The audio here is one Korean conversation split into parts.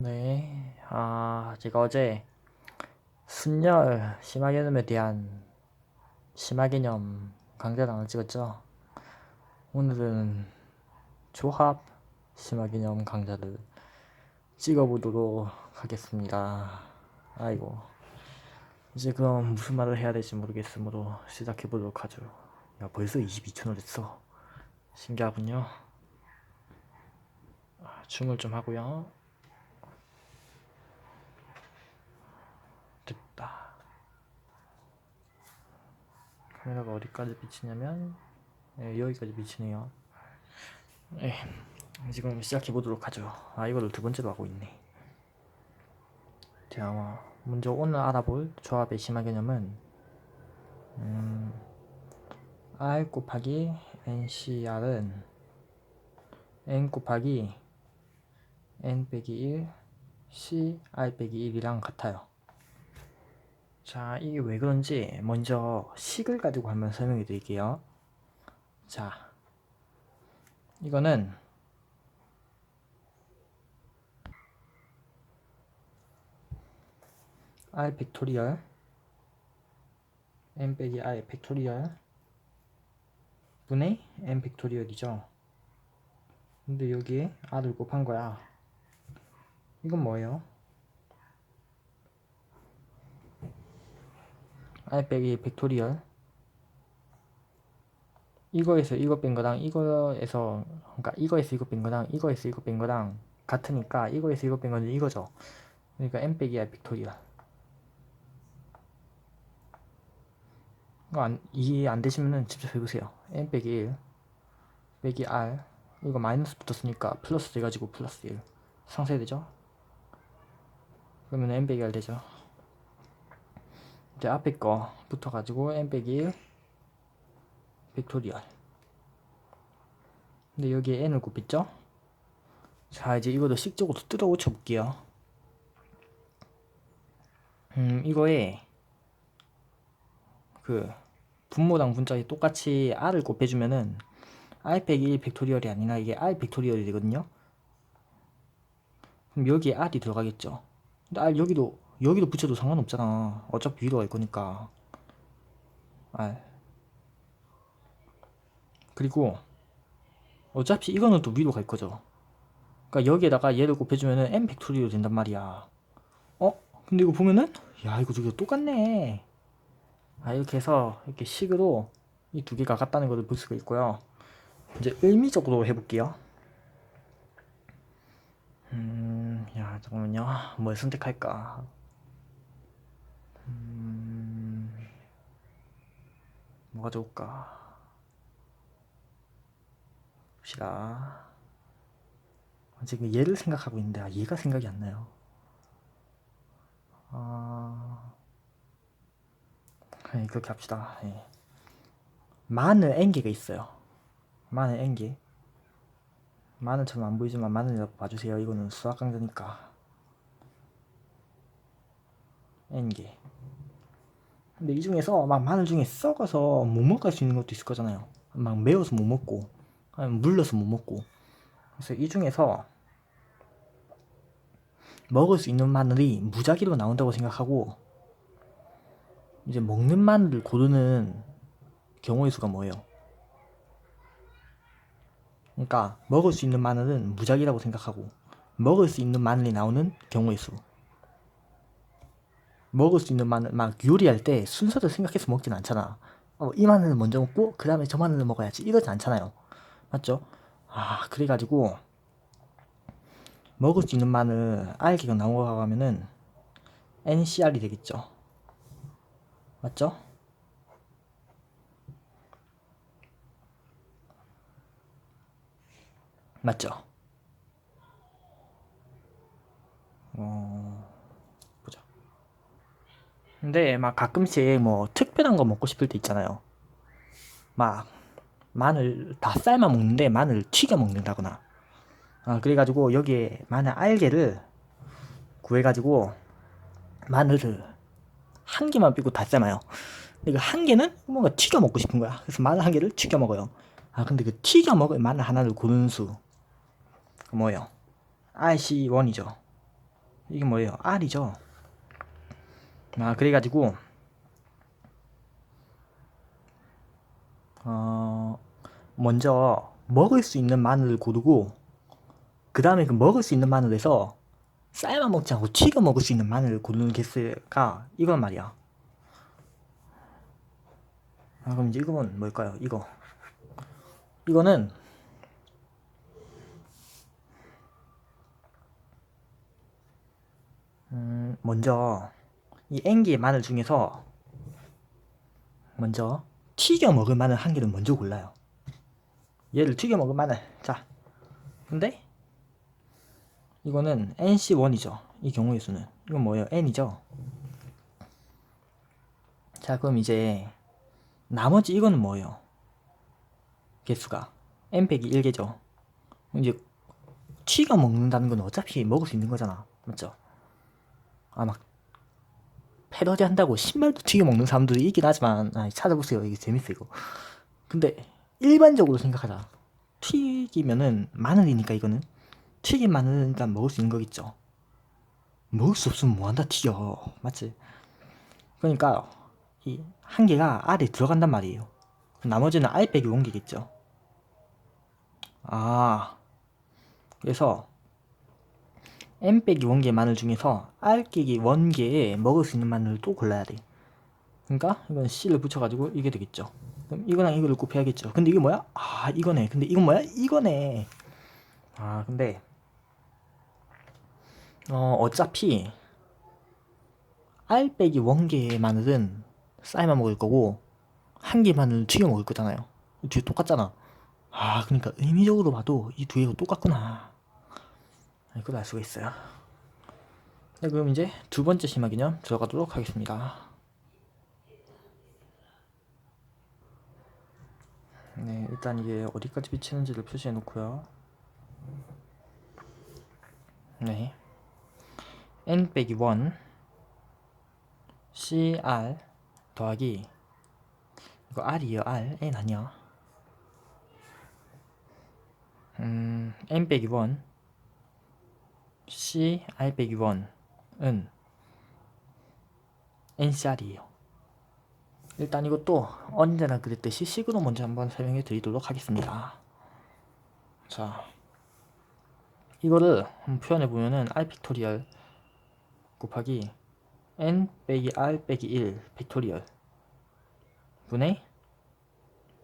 네, 아, 제가 어제 순열 심화개념에 대한 심화개념 강좌를 찍었죠. 오늘은 조합 심화개념 강좌를 찍어보도록 하겠습니다. 아이고, 이제 그럼 무슨 말을 해야 될지 모르겠으므로 시작해보도록 하죠. 야, 벌써 22초나 됐어. 신기하군요. 아, 춤을 좀 하고요. 카메라가 어디까지 비치냐면 네, 여기까지 비치네요. 네, 지금 시작해 보도록 하죠. 아 이거를 두 번째로 하고 있네. 자, 뭐, 먼저 오늘 알아볼 조합의 심화 개념은 음, R 곱하기 NCR은 N 곱하기 N 빼기 1 C R 빼기 1이랑 같아요. 자, 이게 왜 그런지 먼저 식을 가지고 한번 설명해 드릴게요. 자, 이거는 r 팩토리얼 n 빼기 r 팩토리얼 분의 n 팩토리얼이죠. 근데 여기에 r을 곱한 거야. 이건 뭐예요? R 빼기 팩토리얼 이거에서 이거 뺀 거랑 이거에서 그러니까 이거에서 이거 뺀 거랑 이거에서 이거 뺀 거랑 같으니까 이거에서 이거 뺀 거는 이거죠. 그러니까 n 빼기 r 팩토리얼 이거 안, 이해 안 되시면은 직접 해보세요. n 빼기 1 빼기 r 이거 마이너스 붙었으니까 플러스 돼가지고 플러스 1 상쇄되죠? 그러면 n 빼기 r 되죠. 이제 앞에 거 붙어가지고 n 빼기 1 팩토리얼. 근데 여기에 n을 곱했죠? 자 이제 이거도 식적으로 뜯어 고쳐 볼게요. 음 이거에 그 분모당 분자에 똑같이 r을 곱해주면은 r 빼기 1 팩토리얼이 아니라 이게 r 팩토리얼이 되거든요. 그럼 여기에 r이 들어가겠죠. 근데 r 여기도 여기도 붙여도 상관없잖아. 어차피 위로 갈 거니까. 알. 그리고 어차피 이거는 또 위로 갈 거죠. 그러니까 여기에다가 얘를 곱해주면은 n 팩토리로 된단 말이야. 어? 근데 이거 보면은 야 이거 저기 똑같네. 아 이렇게 해서 이렇게 식으로 이 두 개가 같다는 것을 볼 수가 있고요. 이제 의미적으로 해볼게요. 음, 야 잠깐만요. 뭘 선택할까? 음, 뭐가 좋을까? 봅시다. 지금 얘를 생각하고 있는데 아, 얘가 생각이 안 나요. 아, 네, 그렇게 합시다. 예. 마늘 n개가 있어요. 마늘 n개. 마늘처럼 안 보이지만 마늘이라고 봐주세요. 이거는 수학 강좌니까. n개. 근데 이 중에서 막 마늘 중에 썩어서 못 먹을 수 있는 것도 있을 거잖아요. 막 매워서 못 먹고, 물러서 못 먹고. 그래서 이 중에서 먹을 수 있는 마늘이 무작위로 나온다고 생각하고, 이제 먹는 마늘을 고르는 경우의 수가 뭐예요? 그러니까 먹을 수 있는 마늘은 무작위라고 생각하고, 먹을 수 있는 마늘이 나오는 경우의 수. 먹을 수 있는 마늘 막 요리할 때 순서를 생각해서 먹진 않잖아. 어, 이 마늘을 먼저 먹고 그 다음에 저 마늘을 먹어야지 이러지 않잖아요. 맞죠? 아 그래가지고 먹을 수 있는 마늘 알기가 나오고 하면은 NCR이 되겠죠. 맞죠? 맞죠? 어... 근데 막 가끔씩 뭐 특별한 거 먹고 싶을 때 있잖아요. 막 마늘 다 삶아 먹는데 마늘 튀겨 먹는다거나. 아 그래가지고 여기에 마늘 알개를 구해가지고 마늘을 한 개만 빼고 다 삶아요. 이거 한 개는 뭔가 튀겨 먹고 싶은 거야. 그래서 마늘 한 개를 튀겨 먹어요. 아 근데 그 튀겨 먹을 마늘 하나를 고르는 수 뭐예요? RC1이죠. 이게 뭐예요? R이죠. 아 그래가지고 어 먼저 먹을 수 있는 마늘을 고르고 그 다음에 그 먹을 수 있는 마늘에서 삶아 먹지 않고 튀겨 먹을 수 있는 마늘을 고르는 개수가 이건 말이야. 아 그럼 이제 이건 뭘까요? 이거 이거는 음 먼저 이 N개의 마늘 중에서 먼저 튀겨 먹을 마늘 한 개를 먼저 골라요. 얘를 튀겨 먹을 마늘. 자, 근데 이거는 NC1이죠. 이 경우의 수는 이건 뭐예요? N이죠. 자, 그럼 이제 나머지 이거는 뭐예요? 개수가 N 빼기 1개죠. 이제 튀겨 먹는다는 건 어차피 먹을 수 있는 거잖아. 맞죠? 아, 막 패러디 한다고 신발도 튀겨 먹는 사람들이 있긴 하지만 아, 찾아보세요. 이게 재밌어 이거. 근데 일반적으로 생각하자. 튀기면은 마늘이니까 이거는 튀긴 일단 먹을 수 있는 거겠죠. 먹을 수 없으면 뭐한다 튀겨. 맞지? 그러니까 이 한 개가 알에 들어간단 말이에요. 나머지는 알 빼기 원개겠죠. 아 그래서 M 빼기 원개 마늘 중에서 R 빼기 원개에 먹을 수 있는 마늘을 또 골라야 돼. 그러니까 이건 C를 붙여가지고 이게 되겠죠. 그럼 이거랑 이거를 곱해야겠죠. 근데 이게 뭐야? 아 이거네. 근데 이건 뭐야? 이거네. 아 근데 어 어차피 R 빼기 원개의 마늘은 삶아 먹을 거고 한 개 마늘 튀겨 먹을 거잖아요. 뒤에 똑같잖아. 아 그러니까 의미적으로 봐도 이 두 개가 똑같구나. 이걸 알 수가 있어요. 네, 그럼 이제 두 번째 심화 개념 들어가도록 하겠습니다. 네, 일단 이게 어디까지 비치는지를 표시해 놓고요. 네. n 빼기 1 cr 더하기 이거 r이에요 r n 아니야 음 n 빼기 1 c r 빼기 1은 ncr이에요. 일단 이것도 언제나 그랬듯이 식으로 먼저 한번 설명해 드리도록 하겠습니다. 자 이거를 표현해 보면은 r 픽토리얼 곱하기 n 빼기 r 빼기 1 팩토리얼 분의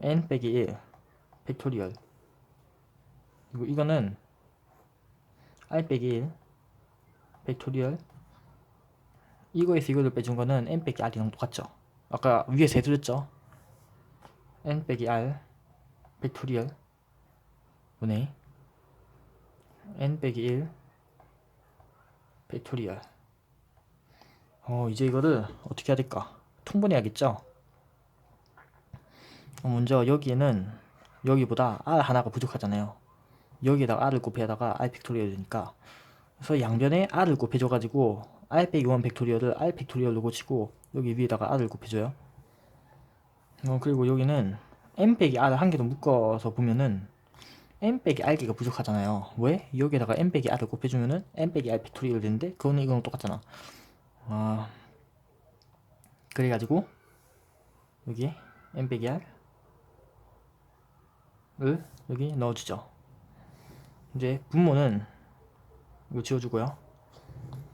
n 빼기 1 팩토리얼. 그리고 이거는 r 빼기 1 팩토리얼. 이거에서 이거를 빼준 거는 n 빼기 r이랑 똑같죠? 아까 위에서 해드렸죠? N 빼기 r 팩토리얼. 분의 n 빼기 1 팩토리얼. 어 이제 이거를 어떻게 해야 될까? 통분해야겠죠? 어, 먼저 여기에는 여기보다 r 하나가 부족하잖아요 여기에다가 r을 곱해다가 r 팩토리얼 되니까. 그래서 양변에 r을 곱해줘 가지고 r 빼기 1 팩토리얼을 r 팩토리얼로 고치고 여기 위에다가 r을 곱해줘요. 어 그리고 여기는 n 빼기 r 한 개도 묶어서 보면은 n 빼기 r개가 부족하잖아요. 왜? 여기에다가 n 빼기 r을 곱해주면은 n 빼기 r 팩토리얼 되는데 그거는 이거랑 똑같잖아. 아 그래가지고 여기에 n 빼기 r을 여기 넣어주죠 이제 분모는 이거 지워주고요.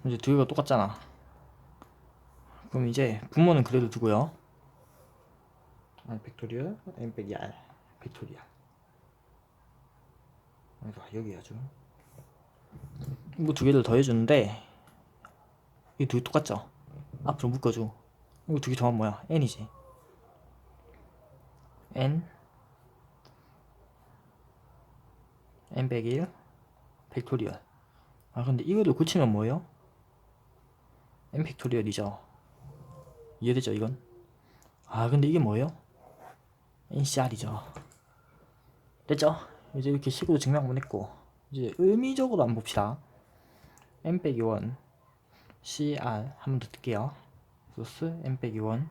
이제 두 개가 똑같잖아. 그럼 이제 분모는 그대로 두고요. r 팩토리얼? n 빼기 r 팩토리얼. 그러니까 여기 아주 이거 두 개를 더해주는데 이 두 개 똑같죠? 앞으로 묶어줘 이거 두 개 더하면 뭐야? n이지. N n 빼기 1 팩토리얼 아 근데 이거를 고치면 뭐예요? n 팩토리얼이죠 이해되죠 이건? 아 근데 이게 뭐예요? ncr이죠 됐죠? 이제 이렇게 식으로 증명 한번 했고 이제 의미적으로 한번 봅시다 n 빼기 1 cr 한번 더 뜰게요 플러스 n 빼기 1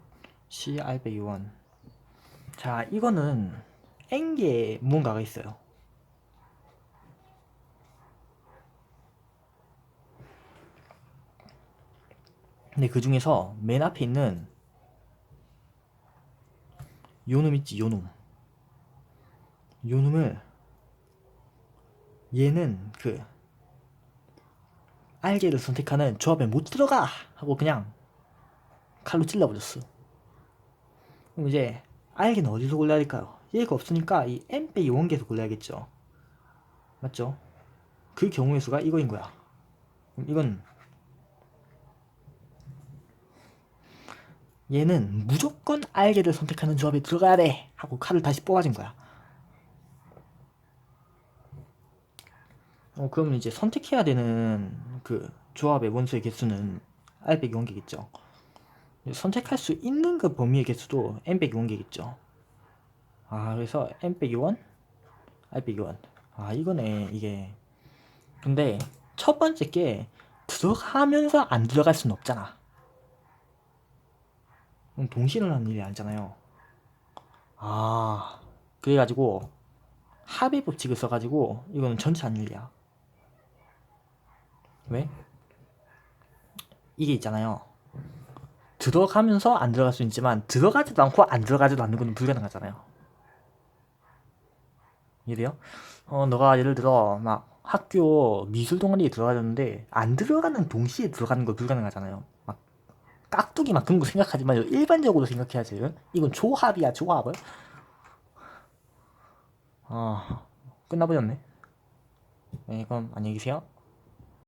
cr 빼기 1자 이거는 n개의 무언가가 있어요 근데 그 중에서 맨 앞에 있는 요놈 있지 요놈 요놈을 얘는 그 알게를 선택하는 조합에 못 들어가 하고 그냥 칼로 찔러버렸어. 그럼 이제 알게는 어디서 골라야 될까요? 얘가 없으니까 이 M 빼기 원계에서 골라야겠죠. 맞죠? 그 경우의 수가 이거인 거야. 이건 얘는 무조건 알게를 선택하는 조합에 들어가야 돼 하고 칼을 다시 뽑아준 거야. 어, 그러면 이제 선택해야 되는 그 조합의 원소의 개수는 R 빼기 원개겠죠. 선택할 수 있는 그 범위의 개수도 n 빼기 원개겠죠. 아 그래서 n 빼기 원, r 빼기 원. 아 이거네 이게. 근데 첫 번째 게 들어가면서 안 들어갈 수는 없잖아. 그럼 동시에 일어나는 일이 아니잖아요. 아 그래가지고 합의 법칙을 써가지고 이거는 전체 안 일이야. 왜? 이게 있잖아요. 들어가면서 안 들어갈 수 있지만 들어가지도 않고 안 들어가지도 않는 건 불가능하잖아요. 이해돼요? 어, 너가 예를 들어 막 학교 미술 동아리에 들어가졌는데 안 들어가는 동시에 들어가는 거 불가능하잖아요. 막 깍두기 막 그런 거 생각하지 마요. 일반적으로 생각해야지. 이건 조합이야, 조합을. 아, 끝나버렸네. 네, 그럼 안녕히 계세요.